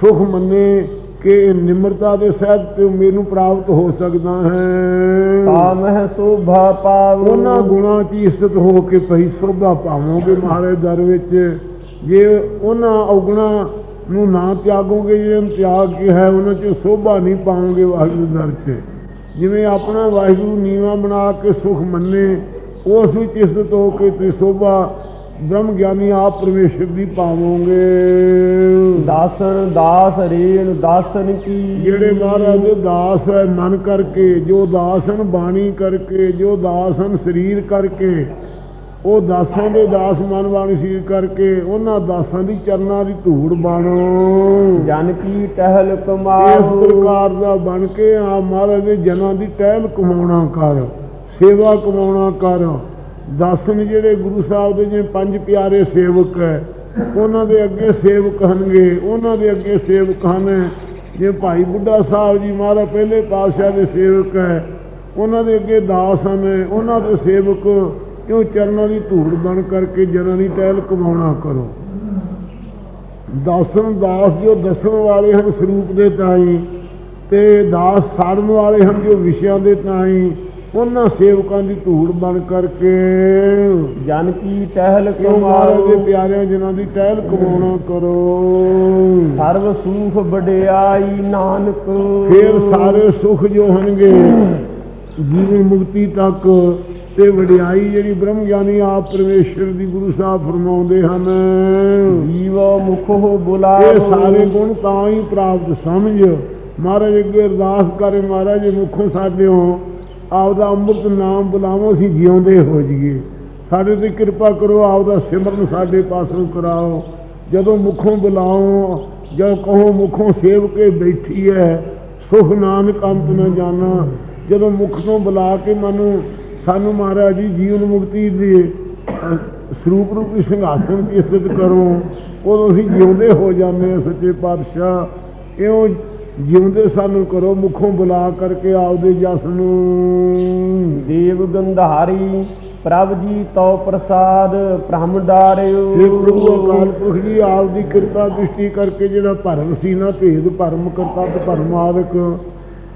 ਸੁਖ ਮੰਨੇ ਕਿ ਨਿਮਰਤਾ ਦੇ ਸਹਿਤ ਤੇ ਮੈਨੂੰ ਪ੍ਰਾਪਤ ਹੋ ਸਕਦਾ ਹੈ। ਤਾ ਮਹਿ ਸੋਭਾ ਪਾਵੋ। ਉਹਨਾਂ ਗੁਣਾਂ 'ਚ ਇਸਤ ਹੋ ਕੇ ਭਈ ਸੋਭਾ ਪਾਵੋਗੇ ਮਹਾਰਾਜ ਦਰ ਵਿੱਚ। ਜੇ ਉਹਨਾਂ ਔਗਣਾ ਨੂੰ ਨਾ ਤਿਆਗੋਗੇ ਜਿਹਨਾਂ ਤਿਆਗ ਕੇ ਹੈ ਉਹਨਾਂ 'ਚ ਸੋਭਾ ਨਹੀਂ ਪਾਓਗੇ ਵਾਹਿਗੁਰੂ ਦਰ 'ਚ। ਜਿਵੇਂ ਆਪਣਾ ਵਾਹਿਗੁਰੂ ਨੀਵਾ ਬਣਾ ਕੇ ਸੁਖ ਮੰਨੇ ਉਸ ਵਿੱਚ ਇਸਤ ਹੋ ਕੇ ਤੇ ਸੋਭਾ ਬ੍ਰਹਮ ਗਿਆਨੀ ਆਪ ਪਰਮੇਸ਼ਰ ਦੀ ਪਾਵੋਗੇ। ਦਾਸਨ ਦਾਸ ਰੇਣ ਦਾਸਨ ਕੀ। ਜਿਹੜੇ ਮਹਾਰਾਜ ਦੇ ਦਾਸ ਹੈ ਮਨ ਕਰਕੇ ਜੋ ਦਾਸ ਹਨ ਬਾਣੀ ਕਰਕੇ ਜੋ ਦਾਸ ਹਨ ਸਰੀਰ ਕਰਕੇ ਉਹ ਦਾਸਾਂ ਦੇ ਦਾਸ ਮਨ ਬਾਣੀ ਸਰੀਰ ਕਰਕੇ ਉਹਨਾਂ ਦਾਸਾਂ ਦੀ ਚਰਨਾਂ ਦੀ ਧੂੜ ਬਣੋ। ਜਨ ਕੀ ਟਹਿਲ ਇਸ ਕਮਾਓ ਪ੍ਰਕਾਰ ਦਾ ਬਣ ਕੇ ਆ ਮਹਾਰਾਜ ਦੇ ਜਨਾਂ ਦੀ ਟਹਿਲ ਕਮਾਉਣਾ ਕਰ ਸੇਵਾ ਕਮਾਉਣਾ ਕਰ। ਦਸਨ ਜਿਹੜੇ ਗੁਰੂ ਸਾਹਿਬ ਦੇ ਜਿਵੇਂ ਪੰਜ ਪਿਆਰੇ ਸੇਵਕ ਹੈ, ਉਹਨਾਂ ਦੇ ਅੱਗੇ ਸੇਵਕ ਹਨਗੇ, ਉਹਨਾਂ ਦੇ ਅੱਗੇ ਸੇਵਕ ਹਨ। ਜੇ ਭਾਈ ਬੁੱਢਾ ਸਾਹਿਬ ਜੀ ਮਹਾਰਾਜ ਪਹਿਲੇ ਪਾਤਸ਼ਾਹ ਦੇ ਸੇਵਕ ਹੈ, ਉਹਨਾਂ ਦੇ ਅੱਗੇ ਦਾਸ ਹਨ। ਉਹਨਾਂ ਦੇ ਸੇਵਕ ਕਿਉਂ ਚਰਨਾਂ ਦੀ ਧੂੜ ਬਣ ਕਰਕੇ ਜਨਾਂ ਦੀ ਟਹਿਲ ਕਮਾਉਣਾ ਕਰੋ? ਦਾਸਨ ਦਾਸ ਜੋ ਦੱਸਣ ਵਾਲੇ ਹਨ ਸਰੂਪ ਦੇ ਤਾਈ ਤੇ ਦਾਸ ਸਾੜਨ ਵਾਲੇ ਹਨ ਜੋ ਵਿਸ਼ਿਆਂ ਦੇ ਤਾਈ। ਉਹਨਾਂ ਸੇਵਕਾਂ ਦੀ ਧੂੜ ਬਣ ਕਰਕੇ। ਜਨ ਕੀ ਟਹਿਲ ਕਿਉਂ ਮਹਾਰਾਜ ਦੇ ਪਿਆਰਿਆਂ ਜਿਨ੍ਹਾਂ ਦੀ ਟਹਿਲ ਕਮਾਉਣਾ ਕਰੋ। ਸਰਬ ਸੂਖ ਵਡਿਆਈ ਨਾਨਕ। ਫਿਰ ਸਾਰੇ ਸੁਖ ਜੋ ਹਨਗੇ ਜੀਵਨ ਮੁਕਤੀ ਤੱਕ ਤੇ ਵਡਿਆਈ ਜਿਹੜੀ ਬ੍ਰਹਮ ਗਿਆਨੀ ਆਪ ਪਰਮੇਸ਼ਰ ਦੀ ਗੁਰੂ ਸਾਹਿਬ ਫਰਮਾਉਂਦੇ ਹਨ। ਜੀਵ ਮੁਖੋ ਇਹ ਬੁਲਾਓ। ਸਾਰੇ ਗੁਣ ਤਾਂ ਹੀ ਪ੍ਰਾਪਤ ਸਮਝ। ਮਹਾਰਾਜ ਅੱਗੇ ਅਰਦਾਸ ਕਰੇ ਮਹਾਰਾਜ ਮੁਖੋਂ ਸਾਡਿਓ ਆਪਦਾ ਅੰਮ੍ਰਿਤ ਨਾਮ ਬੁਲਾਵੋ ਅਸੀਂ ਜਿਉਂਦੇ ਹੋ ਜਾਈਏ। ਸਾਡੇ ਤੇ ਕਿਰਪਾ ਕਰੋ ਆਪਦਾ ਸਿਮਰਨ ਸਾਡੇ ਪਾਸੋਂ ਕਰਾਓ। ਜਦੋਂ ਮੁਖੋਂ ਬੁਲਾਓ ਜਦ ਕਹੋ ਮੁਖੋਂ ਸੇਵ ਕੇ ਬੈਠੀ ਹੈ ਸੁਖ ਨਾਨਕ ਅੰਤ ਨ ਜਾਣਾ। ਜਦੋਂ ਮੁਖ ਤੋਂ ਬੁਲਾ ਕੇ ਮਨੂੰ ਸਾਨੂੰ ਮਹਾਰਾਜ ਜੀ ਜੀਵਨ ਮੁਕਤੀ ਦੇ ਅਹ, ਸਰੂਪ ਰੂਪੀ ਸਿੰਘਾਸਨ ਦੀ ਇੱਜ਼ਤ ਕਰੋ ਉਦੋਂ ਅਸੀਂ ਜਿਉਂਦੇ ਹੋ ਜਾਂਦੇ ਹਾਂ ਸੱਚੇ ਪਾਤਸ਼ਾਹ। ਇਉਂ ਜਿਉਂਦੇ ਸਾਨੂੰ ਕਰੋ ਮੁਖੋਂ ਬੁਲਾ ਕਰਕੇ ਆਪਦੇ ਜਸ ਨੂੰ। ਦੇਵ ਗੰਧਾਰੀ ਪ੍ਰਭ ਜੀ ਤਉ ਪ੍ਰਸਾਦ ਬ੍ਰਹਮ ਡਾਰਿਓ ਇਹ ਪ੍ਰਭੂ ਅਕਾਲ ਪੁਰਖ ਜੀ ਆਪ ਦੀ ਕਿਰਪਾ ਦ੍ਰਿਸ਼ਟੀ ਕਰਕੇ ਜਿਹੜਾ ਭਰਮ ਸੀ ਨਾ ਭੇਦ ਭਰਮ ਕਰਤਾ ਤੇ ਭਰਮਾਦਕ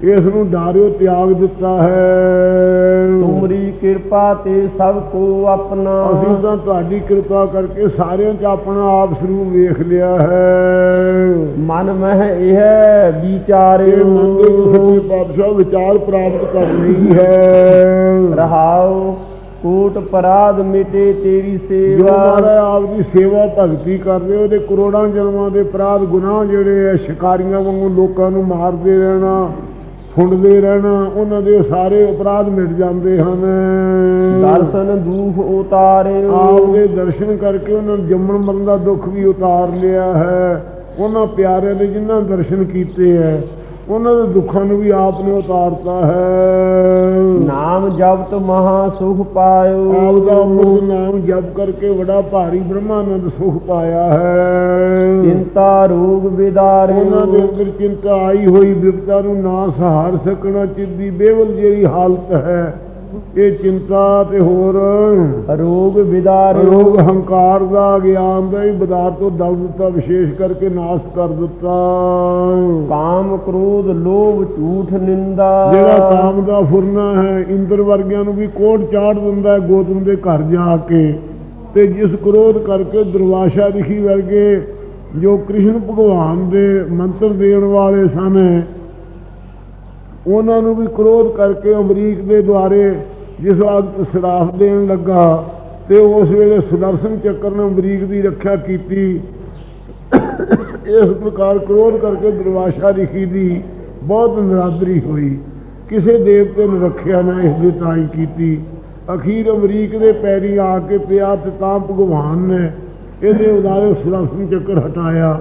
ਇਸ ਨੂੰ ਡਾਰਿਓ ਤਿਆਗ ਦਿੱਤਾ ਹੈ। ਤੁਮਰੀ ਕਿਰਪਾ ਤੇ ਸਭ ਕੋ ਆਪਣਾ। ਅਸੀਂ ਤਾਂ ਤੁਹਾਡੀ ਕਿਰਪਾ ਕਰਕੇ ਸਾਰਿਆਂ 'ਚ ਆਪਣਾ ਆਪ ਸਰੂਪ ਵੇਖ ਲਿਆ ਹੈ। ਮਨ ਮਹਿ ਇਹ ਵਿਚਾਰਿਓ ਮੰਗੇ ਸੱਚੇ ਪਾਤਸ਼ਾਹ ਵਿਚਾਰ ਪ੍ਰਾਪਤ ਕਰਨੀ ਹੈ। ਰਹਾਉ ਕੋਟ ਪਰਾਧ ਮਿਟੇ ਤੇਰੀ ਸੇਵਾ। ਮਹਾਰਾਜ ਆਪ ਦੀ ਸੇਵਾ ਭਗਤੀ ਕਰਦੇ ਉਹਦੇ ਕਰੋੜਾਂ ਜਨਮਾਂ ਦੇ ਅਪਰਾਧ ਗੁਨਾਹ ਜਿਹੜੇ ਆ ਸ਼ਿਕਾਰੀਆਂ ਵਾਂਗੂ ਲੋਕਾਂ ਨੂੰ ਮਾਰਦੇ ਰਹਿਣਾ। ਫੁੰਡਦੇ ਰਹਿਣਾ ਉਹਨਾਂ ਦੇ ਸਾਰੇ ਅਪਰਾਧ ਮਿਟ ਜਾਂਦੇ ਹਨ। ਦਰਸ਼ਨ ਦੂਖ ਉਤਾਰਿਓ ਆਪ ਦੇ ਦਰਸ਼ਨ ਕਰਕੇ ਉਹਨਾਂ ਨੂੰ ਜੰਮਣ ਮਰਨ ਦਾ ਦੁੱਖ ਵੀ ਉਤਾਰ ਲਿਆ ਹੈ। ਉਹਨਾਂ ਪਿਆਰਿਆਂ ਦੇ ਜਿਨ੍ਹਾਂ ਦਰਸ਼ਨ ਕੀਤੇ ਹੈ ਉਹਨਾਂ ਦੇ ਦੁੱਖਾਂ ਨੂੰ ਵੀ ਆਪ ਨੇ ਉਤਾਰਤਾ ਹੈ। ਨਾਮ ਜਪਤ ਮਹਾ ਸੁਖ ਪਾਇਓ। ਆਪ ਦਾ ਅੰਮ੍ਰਿਤ ਨਾਮ ਜਪ ਕਰਕੇ ਬੜਾ ਭਾਰੀ ਬ੍ਰਹਮਾਨੰਦ ਸੁਖ ਪਾਇਆ ਹੈ। ਚਿੰਤਾ ਰੋਗ ਉਹਨਾਂ ਦੇ ਅੰਦਰ ਚਿੰਤਾ ਆਈ ਹੋਈ ਵਿਪਤਾ ਨੂੰ ਨਾ ਸਹਾਰ ਸਕਣਾ ਚਿੱਤ ਦੀ ਬੇਵਲ ਜਿਹੜੀ ਹਾਲਤ ਹੈ। ਇਹ ਚਿੰਤਾ ਤੇ ਹੋਰ ਰੋਗ ਵਿਦਾਰਿਓ ਰੋਗ ਹੰਕਾਰ ਦਾ ਗਿਆਨ ਦਾ ਹੀ ਬਦਾਰ ਤੋਂ ਦਲ ਦਿੱਤਾ ਵਿਸ਼ੇਸ਼ ਕਰਕੇ ਨਾਸ਼ ਕਰ ਦਿੱਤਾ। ਕਾਮ ਕ੍ਰੋਧ ਲੋਭ ਝੂਠ ਨਿੰਦਾ। ਜਿਹੜਾ ਕਾਮ ਦਾ ਫੁਰਨਾ ਹੈ ਇੰਦਰ ਵਰਗਿਆਂ ਨੂੰ ਵੀ ਕੋਟ ਚਾੜ ਦਿੰਦਾ ਹੈ ਗੋਤਮ ਦੇ ਘਰ ਜਾ ਕੇ। ਤੇ ਜਿਸ ਕ੍ਰੋਧ ਕਰਕੇ ਦੁਰਵਾਸ਼ਾ ਰਿਖੀ ਵਰਗੇ ਜੋ ਕ੍ਰਿਸ਼ਨ ਭਗਵਾਨ ਦੇ ਮੰਤਰ ਦੇਣ ਵਾਲੇ ਸਨ ਉਹਨਾਂ ਨੂੰ ਵੀ ਕ੍ਰੋਧ ਕਰਕੇ ਅਮਰੀਕ ਦੇ ਦੁਆਰੇ ਜਿਸ ਵਕਤ ਸਰਾਫ ਦੇਣ ਲੱਗਾ ਤੇ ਉਸ ਵੇਲੇ ਸੁਦਰਸ਼ਨ ਚੱਕਰ ਨੇ ਅਮਰੀਕ ਦੀ ਰੱਖਿਆ ਕੀਤੀ। ਇਸ ਪ੍ਰਕਾਰ ਕ੍ਰੋਧ ਕਰਕੇ ਦੁਰਵਾਸ਼ਾ ਰਿਖੀ ਦੀ ਬਹੁਤ ਨਰਾਦਰੀ ਹੋਈ। ਕਿਸੇ ਦੇਵਤੇ ਨੇ ਰੱਖਿਆ ਨਾ ਇਸ ਦੀ ਤਾਈ ਕੀਤੀ। ਅਖੀਰ ਅਮਰੀਕ ਦੇ ਪੈਰੀ ਆ ਕੇ ਪਿਆ ਤੇ ਤਾਂ ਭਗਵਾਨ ਨੇ ਇਹਦੇ ਉਦਾਰੇ ਸੁਦਰਸ਼ਨ ਚੱਕਰ ਹਟਾਇਆ।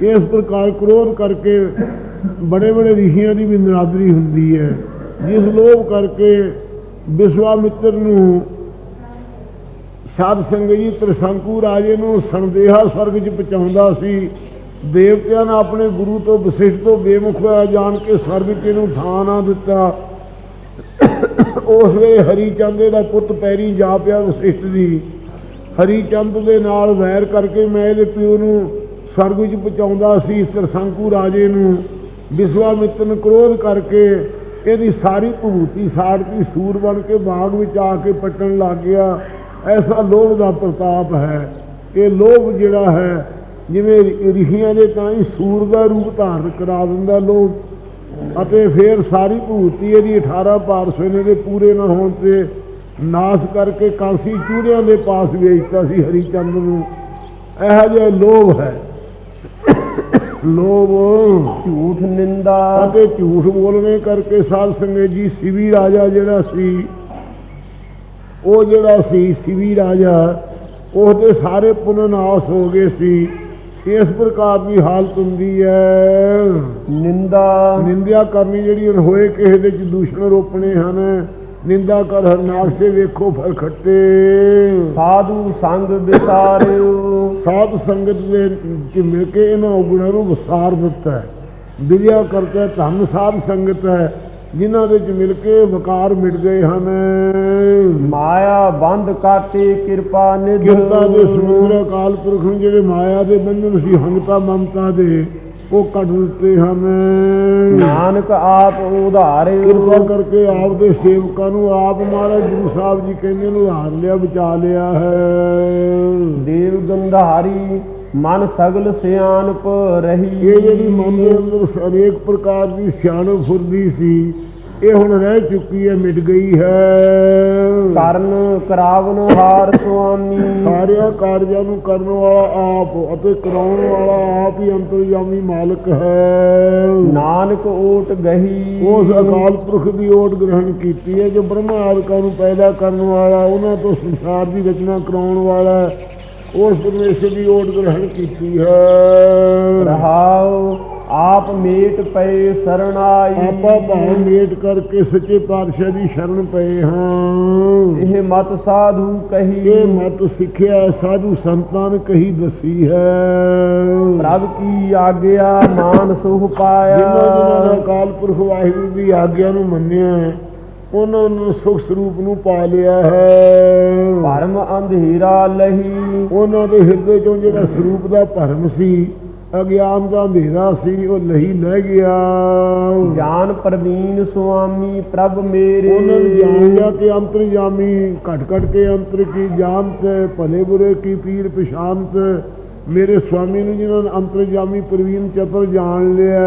ਇਸ ਪ੍ਰਕਾਰ ਕ੍ਰੋਧ ਕਰਕੇ ਬੜੇ ਬੜੇ ਰਿਸ਼ੀਆਂ ਦੀ ਵੀ ਨਰਾਦਰੀ ਹੁੰਦੀ ਹੈ। ਜਿਸ ਲੋਭ ਕਰਕੇ ਵਿਸ਼ਵਾ ਮਿੱਤਰ ਨੂੰ ਸਾਧ ਸੰਗਤ ਜੀ ਤ੍ਰਿਸ਼ੰਕੂ ਰਾਜੇ ਨੂੰ ਸੰਦੇਹਾ ਸਵਰਗ 'ਚ ਪਹੁੰਚਾਉਂਦਾ ਸੀ। ਦੇਵਤਿਆਂ ਨੇ ਆਪਣੇ ਗੁਰੂ ਤੋਂ ਵਿਸ਼ਿਸ਼ਟ ਤੋਂ ਬੇਮੁਖ ਹੋਇਆ ਜਾਣ ਕੇ ਸਵਰਗ 'ਚ ਇਹਨੂੰ ਥਾਂ ਨਾ ਦਿੱਤਾ। ਉਸ ਵੇਲੇ ਹਰੀ ਚੰਦ ਦਾ ਪੁੱਤ ਪੈਰੀ ਜਾ ਪਿਆ ਵਸਿਸ਼ਟ ਦੀ। ਹਰੀ ਚੰਦ ਦੇ ਨਾਲ ਵੈਰ ਕਰਕੇ ਮੈਂ ਇਹਦੇ ਪਿਓ ਨੂੰ ਸਵਰਗ 'ਚ ਪਹੁੰਚਾਉਂਦਾ ਸੀ ਸਰਸੰਕੂ ਰਾਜੇ ਨੂੰ। ਵਿਸ਼ਵਾਮਿੱਤਰ ਨੂੰ ਕ੍ਰੋਧ ਕਰਕੇ ਇਹਦੀ ਸਾਰੀ ਭੂਤੀ ਸਾੜਤੀ, ਸੂਰ ਬਣ ਕੇ ਬਾਗ ਵਿੱਚ ਆ ਕੇ ਪਟਣ ਲੱਗ ਗਿਆ। ਐਸਾ ਲੋਭ ਦਾ ਪ੍ਰਤਾਪ ਹੈ। ਇਹ ਲੋਭ ਜਿਹੜਾ ਹੈ, ਜਿਵੇਂ ਰਿਖੀਆਂ ਦੇ ਤਾਂ ਹੀ ਸੂਰ ਦਾ ਰੂਪ ਧਾਰਨ ਕਰਾ ਦਿੰਦਾ ਲੋਭ। ਅਤੇ ਫਿਰ ਸਾਰੀ ਭੂਤੀ ਇਹਦੀ 18 ਪਾਰ ਦੇ ਪੂਰੇ ਨਾ ਹੋਣ ਤੇ ਨਾਸ ਕਰਕੇ ਕਾਂਸੀ ਚੂੜਿਆਂ ਦੇ ਪਾਸ ਵੇਚਤਾ ਸੀ ਹਰੀ ਚੰਦ ਨੂੰ। ਇਹੋ ਜਿਹਾ ਲੋਭ ਹੈ। ਲੋਭ ਝੂਠ ਨਿੰਦਾ। ਅਤੇ ਝੂਠ ਬੋਲਣੇ ਕਰਕੇ ਸਾਧ ਸੰਗਤ ਜੀ ਸਿਵੀ ਰਾਜਾ ਜਿਹੜਾ ਸੀ ਉਹ ਜਿਹੜਾ ਸੀ ਸਿਵੀ ਰਾਜਾ ਉਹਦੇ ਸਾਰੇ ਪੁੰਨ ਨਾਸ ਹੋ ਗਏ ਸੀ। ਇਸ ਪ੍ਰਕਾਰ ਦੀ ਹਾਲਤ ਹੁੰਦੀ ਹੈ। ਨਿੰਦਾ। ਨਿੰਦਿਆ ਕਰਨੀ ਜਿਹੜੀ ਹੋਏ ਕਿਸੇ ਦੇ ਚ ਦੂਸ਼ਣ ਰੋਪਣੇ ਹਨ ਨਿੰਦਾ ਕਰ ਹਰਨਾਕ ਸੇ ਵੇਖੋ ਫਲ ਖੱਟੇ। ਸਾਧੂ ਸੰਗ ਵਿਸਾਰਿਓ। ਸਾਧ ਸੰਗਤ ਦੇ ਮਿਲ ਕੇ ਇਹਨਾਂ ਔਗੁਣਾਂ ਨੂੰ ਵਿਸਾਰ ਦਿੱਤਾ ਹੈ। ਵਿਦਿਆ ਕਰਤਾ ਧੰਨ ਸਾਧ ਸੰਗਤ ਹੈ ਜਿਨ੍ਹਾਂ ਦੇ ਚ ਮਿਲ ਕੇ ਵਕਾਰ ਮਿਟ ਗਏ ਹਨ। ਮਾਇਆ ਬੰਦ ਕਾਟੇ ਕਿਰਪਾ ਨਿਧ। ਕਿਰਪਾ ਦੇ ਸਮੂਰ ਅਕਾਲ ਪੁਰਖ ਨੂੰ ਜਿਹੜੇ ਮਾਇਆ ਦੇ ਬੰਧਨ ਸੀ ਹੰਗਤਾ ਮਮਤਾ ਦੇ ਉਹ ਕੱਢ ਦਿੱਤੇ ਹਨ। ਨਾਨਕ ਆਪ ਉਧਾਰਿਓ ਕਿਰਪਾ ਕਰਕੇ ਆਪ ਦੇ ਸੇਵਕਾਂ ਨੂੰ ਆਪ ਮਹਾਰਾਜ ਗੁਰੂ ਸਾਹਿਬ ਜੀ ਕਹਿੰਦੇ ਨੂੰ ਹਾਰ ਲਿਆ ਬਚਾ ਲਿਆ ਹੈ। ਦੇਵ ਗੰਧਾਰੀ ਮਨ ਸਗਲ ਸਿਆਣਪ ਰਹੀ। ਇਹ ਜਿਹੜੀ ਮਨ ਦੇ ਅੰਦਰ ਅਨੇਕ ਪ੍ਰਕਾਰ ਦੀ ਸਿਆਣਪ ਫੁਰਦੀ ਸੀ ਇਹ ਹੁਣ ਰਹਿ ਚੁੱਕੀ ਹੈ ਮਿਟ ਗਈ ਹੈ। ਕਰਨ ਕਰਾਵਨ ਹਾਰ ਸੁਆਮੀ। ਸਾਰਿਆਂ ਕਾਰਜਾਂ ਨੂੰ ਕਰਨ ਵਾਲਾ ਆਪ ਅਤੇ ਕਰਾਉਣ ਵਾਲਾ ਆਪ ਹੀ ਅੰਤਰਜਾਮੀ ਮਾਲਕ ਹੈ। ਨਾਨਕ ਓਟ ਗਹੀ। ਉਸ ਅਕਾਲ ਪੁਰਖ ਦੀ ਓਟ ਗ੍ਰਹਿਣ ਕੀਤੀ ਹੈ ਜੋ ਬ੍ਰਹਮਾ ਆਦਿਕਾਂ ਨੂੰ ਪੈਦਾ ਕਰਨ ਵਾਲਾ ਉਹਨਾਂ ਤੋਂ ਸੰਸਾਰ ਦੀ ਰਚਨਾ ਕਰਾਉਣ ਵਾਲਾ ਉਸ ਪਰਮੇਸ਼ਰ ਦੀ ਓਟ ਗ੍ਰਹਿਣ ਕੀਤੀ ਹੈ। ਰਹਾਉ ਆਪ ਮੇਟ ਪਏ ਸਰਣਾਈ। ਆਪਾ ਭਾਵ ਮੇਟ ਕਰਕੇ ਸੱਚੇ ਪਾਤਸ਼ਾਹ ਦੀ ਸ਼ਰਨ ਪਏ ਹਾਂ। ਇਹ ਮਤ ਸਾਧੂ ਕਹੀ। ਇਹ ਮਤ ਸਿੱਖਿਆ ਸਾਧੂ ਸੰਤਾਂ ਨੇ ਕਹੀ ਦਸੀ ਹੈ। ਪ੍ਰਭ ਕੀ ਆਗਿਆ ਮਾਨ ਸੁਖ ਪਾਇਆ। ਜਿਨ੍ਹਾਂ ਨੇ ਅਕਾਲ ਪੁਰਖ ਵਾਹਿਗੁਰੂ ਦੀ ਆਗਿਆ ਨੂੰ ਮੰਨਿਆ ਹੈ, ਉਹਨਾਂ ਨੂੰ ਸੁਖ ਸਰੂਪ ਨੂੰ ਪਾ ਲਿਆ ਹੈ। ਭਰਮ ਅੰਧੇਰਾ ਲਹੀ। ਉਹਨਾਂ ਦੇ ਹਿਰਦੇ ਚੋਂ ਜਿਹੜਾ ਸਰੂਪ ਦਾ ਭਰਮ ਸੀ ਅਗਿਆਨ ਦਾ ਹਨੇਰਾ ਸੀ ਉਹ ਲਹੀ ਲੈ ਗਿਆ। ਜਾਨ ਪ੍ਰਵੀਨ ਸੁਆਮੀ ਪ੍ਰਭ ਮੇਰੇ। ਉਹਨਾਂ ਨੂੰ ਜਾਣ ਲਿਆ ਕਿ ਅੰਤਰਜਾਮੀ ਘਟ ਘਟ ਕੇ ਅੰਤਰ ਕੀ ਜਾਣਤ ਭਲੇ ਬੁਰੇ ਕੀ ਪੀਰ ਪਛਾਨਤ ਮੇਰੇ ਸਵਾਮੀ ਨੂੰ ਜਿਨ੍ਹਾਂ ਨੇ ਅੰਤਰਜਾਮੀ ਪ੍ਰਵੀਨ ਚਤਰ ਜਾਣ ਲਿਆ।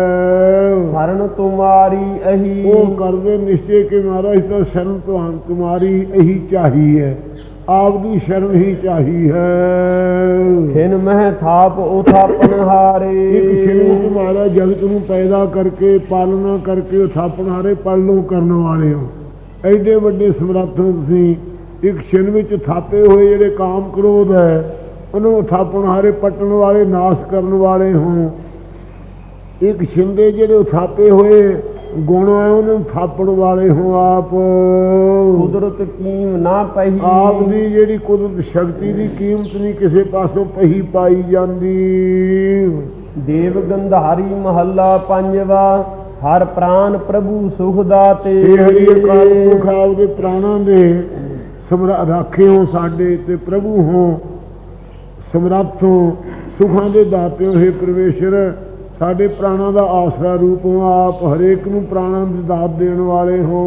ਸ਼ਰਨ ਤੁਮਾਰੀ ਅਹੀ ਉਹ ਕਰਦੇ ਨਿਸ਼ਚੈ ਕਿ ਮਹਾਰਾਜ ਤਾਂ ਸ਼ਰਨ ਤੁਹਾਨੂੰ ਤੁਮਾਰੀ ਇਹੀ ਚਾਹੀ ਆਪ ਦੀ ਸ਼ਰਨ ਹੀ ਚਾਹੀ ਹੈ। ਖਿਨ ਮਹਿ ਥਾਪ ਉਥਾਪਨ ਹਾਰੇ ਇੱਕ ਸ਼ਿਰੂ ਤੁਹਾਰਾ ਜਗਤ ਨੂੰ ਪੈਦਾ ਕਰਕੇ ਪਾਲਣਾ ਕਰਕੇ ਉਥਾਪਣ ਹਾਰੇ ਪਾਲਣੋਂ ਕਰਨ ਵਾਲੇ ਹੋ। ਐਡੇ ਵੱਡੇ ਸਮਰੱਥ ਹੋ ਤੁਸੀਂ। ਇੱਕ ਛਿਨ ਵਿੱਚ ਥਾਪੇ ਹੋਏ ਜਿਹੜੇ ਕਾਮ ਕ੍ਰੋਧ ਹੈ ਉਹਨੂੰ ਉਥਾਪਣ ਹਾਰੇ ਪਟਣ ਵਾਲੇ ਨਾਸ ਕਰਨ ਵਾਲੇ ਹੋ। ਇੱਕ ਛਿੰਦੇ ਜਿਹੜੇ ਉਥਾਪੇ ਹੋਏ ਗੁਣ ਉਹਨੂੰ ਥਾਪਣ ਵਾਲੇ ਹੋ ਆਪ। ਕੁਦਰਤ ਕੀਮ ਨਾ ਪਹੀ। ਆਪ ਦੀ ਜਿਹੜੀ ਕੁਦਰਤ ਸ਼ਕਤੀ ਦੀ ਕੀਮਤ ਨਹੀਂ ਕਿਸੇ ਪਾਸੋਂ ਪਹੀ ਪਾਈ ਜਾਂਦੀ। ਦੇਵ ਗੰਧਾਰੀ ਮਹੱਲਾ ਪੰਜਵਾ ਹਰ ਪ੍ਰਾਨ ਪ੍ਰਭੂ ਸੁਖ ਦਾਤੇ। ਇਹ ਹਰੀ ਅਕਾਲ ਪੁਰਖ ਆਪਦੇ ਪ੍ਰਾਣਾਂ ਦੇ ਸਮਰਾ ਰਾਖੇ ਹੋ ਸਾਡੇ ਤੇ ਪ੍ਰਭੂ ਹੋ ਸਮਰੱਥ ਸੁਖਾਂ ਦੇ ਦਾਤੇ ਹੋ ਪਰਮੇਸ਼ਰ। ਸਾਡੇ ਪ੍ਰਾਣਾਂ ਦਾ ਆਸਰਾ ਰੂਪ ਹੋ ਆਪ ਹਰੇਕ ਨੂੰ ਪ੍ਰਾਣਾਂ ਦੀ ਦਾਤ ਦੇਣ ਵਾਲੇ ਹੋ।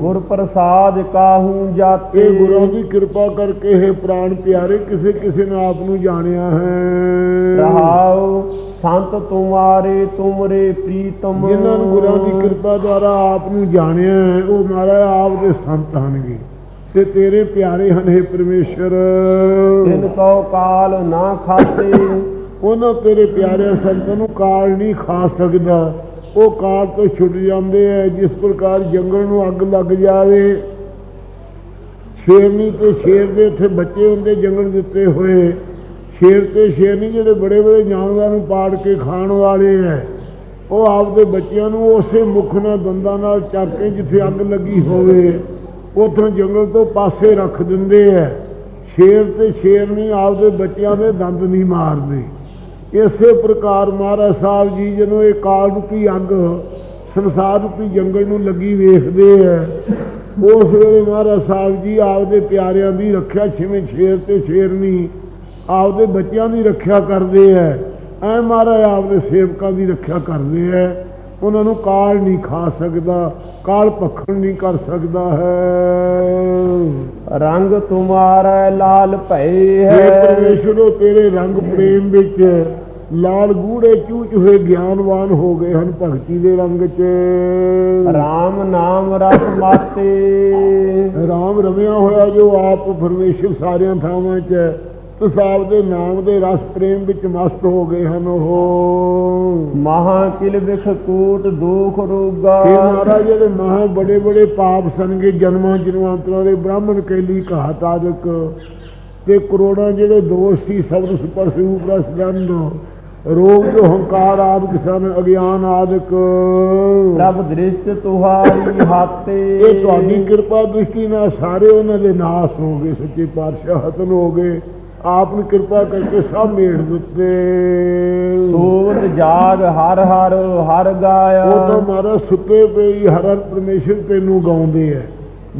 ਗੁਰ ਪ੍ਰਸਾਦ ਕਾਹੂ ਜਾਤੇ। ਇਹ ਗੁਰਾਂ ਦੀ ਕਿਰਪਾ ਕਰਕੇ ਇਹ ਪ੍ਰਾਣ ਪਿਆਰੇ ਕਿਸੇ ਕਿਸੇ ਨੇ ਆਪ ਨੂੰ ਜਾਣਿਆ ਹੈ। ਰਹਾਉ ਸੰਤ ਤੁਮਾਰੇ ਤੁਮਰੇ ਪ੍ਰੀਤਮ। ਜਿਨ੍ਹਾਂ ਨੂੰ ਗੁਰਾਂ ਦੀ ਕਿਰਪਾ ਦੁਆਰਾ ਆਪ ਨੂੰ ਜਾਣਿਆ ਹੈ, ਉਹ ਮਹਾਰਾਜ ਆਪ ਦੇ ਸੰਤ ਹਨਗੇ ਤੇ ਤੇਰੇ ਪਿਆਰੇ ਹਨ ਹੈ ਪਰਮੇਸ਼ਰ। ਤਿਨ ਕਉ ਕਾਲ ਨਾ ਖਾਤੇ। ਉਹਨਾਂ ਤੇਰੇ ਪਿਆਰੇ ਸੰਤਾਂ ਨੂੰ ਕਾਰ ਨਹੀਂ ਖਾ ਸਕਦਾ। ਉਹ ਕਾਰ ਤੋਂ ਛੁੱਟ ਜਾਂਦੇ ਐ, ਜਿਸ ਪ੍ਰਕਾਰ ਜੰਗਲ ਨੂੰ ਅੱਗ ਲੱਗ ਜਾਵੇ। ਸ਼ੇਰਨੀ ਤੇ ਸ਼ੇਰ ਦੇ ਉੱਥੇ ਬੱਚੇ ਹੁੰਦੇ ਜੰਗਲ ਦਿੱਤੇ ਹੋਏ। ਸ਼ੇਰ ਤੇ ਸ਼ੇਰਨੀ ਜਿਹੜੇ ਬੜੇ ਬੜੇ ਜਾਨਵਰਾਂ ਨੂੰ ਪਾੜ ਕੇ ਖਾਣ ਵਾਲੇ ਐ। ਉਹ ਆਪਦੇ ਬੱਚਿਆਂ ਨੂੰ ਉਸੇ ਮੁਖ ਨਾਲ, ਦੰਦਾਂ ਨਾਲ ਚੱਕ ਕੇ ਜਿੱਥੇ ਅੱਗ ਲੱਗੀ ਹੋਵੇ, ਉੱਥੋਂ ਜੰਗਲ ਤੋਂ ਪਾਸੇ ਰੱਖ ਦਿੰਦੇ ਐ। ਸ਼ੇਰ ਤੇ ਸ਼ੇਰਨੀ ਆਪਦੇ ਬੱਚਿਆਂ ਦੇ ਦੰਦ ਨਹੀਂ ਮਾਰਦੇ। ਇਸੇ ਪ੍ਰਕਾਰ ਮਹਾਰਾਜ ਸਾਹਿਬ ਜੀ, ਜਦੋਂ ਇਹ ਕਾਲ ਰੂਪੀ ਅੱਗ, ਸੰਸਾਰ ਰੂਪੀ ਜੰਗਲ ਨੂੰ ਲੱਗੀ ਵੇਖਦੇ ਐ ਉਸ ਵੇਲੇ ਮਹਾਰਾਜ ਸਾਹਿਬ ਜੀ ਆਪਦੇ ਪਿਆਰਿਆਂ ਦੀ ਰੱਖਿਆ ਛਿਵੇਂ ਸ਼ੇਰ ਤੇ ਸ਼ੇਰਨੀ ਆਪਦੇ ਬੱਚਿਆਂ ਦੀ ਰੱਖਿਆ ਕਰਦੇ ਐ ਐ ਮਹਾਰਾਜ ਆਪਦੇ ਸੇਵਕਾਂ ਦੀ ਰੱਖਿਆ ਕਰਦੇ ਐ ਉਹਨਾਂ ਨੂੰ ਕਾਲ ਨਹੀਂ ਖਾ ਸਕਦਾ। ਕਾਲ ਭਖਣ ਨਹੀਂ ਕਰ ਸਕਦਾ ਹੈ। ਰੰਗ ਤੁਮਾਰਾ ਲਾਲ हे ਹੈ। ਪਰਮੇਸ਼ਰੋ ਤੇਰੇ ਰੰਗ ਪ੍ਰੇਮ ਵਿੱਚ ਲਾਲ ਗੂੜੇ ਚੂਚ ਹੋਏ ਗਿਆਨਵਾਨ ਹੋ ਗਏ ਹਨ ਭਗਤੀ ਦੇ ਰੰਗ 'ਚ। RAM ਨਾਮ ਰਸ ਮਾਤੇ। ਰਾਮ ਰਮਿਆ ਹੋਇਆ ਜੋ ਆਪ ਪਰਮੇਸ਼ਰ ਸਾਰਿਆਂ ਥਾਵਾਂ 'ਚ ਤਿਸ ਆਪ ਦੇ ਨਾਮ ਦੇ ਰਸ ਪ੍ਰੇਮ ਵਿੱਚ ਮਸਤ ਹੋ ਗਏ ਹਨ ਉਹ। ਮਹਾ ਕਿਲ ਵਿਖ ਕੂਟ ਦੁਖ ਰੋਗਾ। ਇਹ ਮਹਾਰਾਜ ਜਿਹੜੇ ਮਹਾ ਬੜੇ ਬੜੇ ਪਾਪ ਸਨਗੇ ਜਨਮਾਂ ਜਨਮਾਂਤਰਾਂ ਦੇ ਬ੍ਰਾਹਮਣ ਕੈਲੀ ਆਦਿਕ ਤੇ ਕਰੋੜਾਂ ਜਿਹੜੇ ਦੋਸ਼ ਸੀ ਸਬਦ ਸਪਰਸ਼ ਰੂਪ ਰਸ ਗੰਧ ਰੋਗ ਜੋ ਹੰਕਾਰ ਆਦਿਕ ਸਨ ਅਗਿਆਨ ਆਦਿਕ। ਪ੍ਰਭ ਦ੍ਰਿਸ਼ਟ ਤੁਹਾਰੀ ਹਾਤੇ। ਇਹ ਤੁਹਾਡੀ ਕਿਰਪਾ ਦ੍ਰਿਸ਼ਟੀ ਨਾਲ ਸਾਰੇ ਉਹਨਾਂ ਦੇ ਨਾਸ ਹੋ ਗਏ ਸੱਚੇ ਪਾਤਸ਼ਾਹ ਹਤਨ ਹੋ ਗਏ। ਆਪ ਨੇ ਕਿਰਪਾ ਕਰਕੇ ਸਭ ਮੇੜ ਦਿੱਤੇ ਸੋਵਤ ਜਾਗ ਹਰ ਹਰ ਹਰ ਗਾਇਆ। ਉਹ ਤਾਂ ਮਹਾਰਾਜ ਸੁੱਤੇ ਹੀ ਹਰ ਹਰ ਪਰਮੇਸ਼ਰ ਤੈਨੂੰ ਗਾਉਂਦੇ ਐ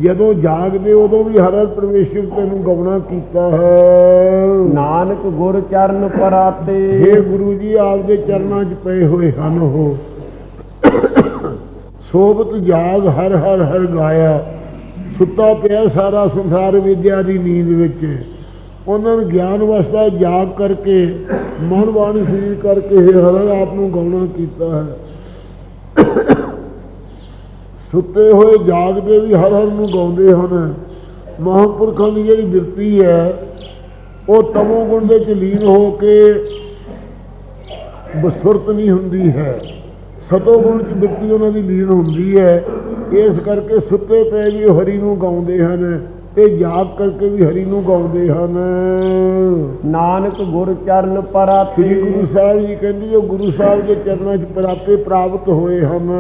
ਜਦੋਂ ਜਾਗਦੇ ਉਦੋਂ ਵੀ ਹਰ ਹਰ ਪਰਮੇਸ਼ਰ ਤੈਨੂੰ ਗਾਉਣਾ ਕੀਤਾ ਹੈ। ਨਾਨਕ ਗੁਰ ਚਰਨ ਪਰਾਤੇ। हे ਗੁਰੂ ਜੀ ਆਪਦੇ ਚਰਨਾਂ 'ਚ ਪਏ ਹੋਏ ਹਨ ਉਹ। ਸੋਬਤ ਜਾਗ ਹਰ ਹਰ ਹਰ ਗਾਇਆ। ਸੁੱਤਾ ਪਿਆ ਸਾਰਾ ਸੰਸਾਰ ਵਿਦਿਆ ਦੀ ਨੀਂਦ ਵਿੱਚ। ਉਹਨਾਂ ਨੂੰ ਗਿਆਨ ਵਾਸਤੇ ਜਾਗ ਕਰਕੇ, ਮਨ ਬਾਣੀ ਸਰੀਰ ਕਰਕੇ ਹੇ ਹਰ ਹਰ ਆਪ ਨੂੰ ਗਾਉਣਾ ਕੀਤਾ ਹੈ। ਸੁੱਤੇ ਹੋਏ ਜਾਗਦੇ ਵੀ ਹਰ ਹਰ ਨੂੰ ਗਾਉਂਦੇ ਹਨ। ਮਹਾਂਪੁਰਖਾਂ ਦੀ ਜਿਹੜੀ ਬਿਰਤੀ ਹੈ, ਉਹ ਤਮੋ ਗੁਣ ਦੇ ਚ ਲੀਨ ਹੋ ਕੇ ਬਸੁਰਤ ਨਹੀਂ ਹੁੰਦੀ ਹੈ। ਸਤੋ ਗੁਣ ਚ ਬਿਰਤੀ ਉਹਨਾਂ ਦੀ ਲੀਨ ਹੁੰਦੀ ਹੈ। ਇਸ ਕਰਕੇ ਸੁੱਤੇ ਪਏ ਵੀ ਉਹ ਹਰੀ ਨੂੰ ਗਾਉਂਦੇ ਹਨ। ਤੇ ਜਾਗ ਕਰਕੇ ਵੀ ਹਰੀ ਨੂੰ ਗਾਉਂਦੇ ਹਨ। ਨਾਨਕ ਗੁਰ ਚਰਨ ਪਰਾਤੇ। ਸ੍ਰੀ ਗੁਰੂ ਸਾਹਿਬ ਜੀ ਕਹਿੰਦੇ ਜੋ ਗੁਰੂ ਸਾਹਿਬ ਦੇ ਚਰਨਾਂ 'ਚ ਪ੍ਰਾਪਤੇ ਪ੍ਰਾਪਤ ਹੋਏ ਹਨ।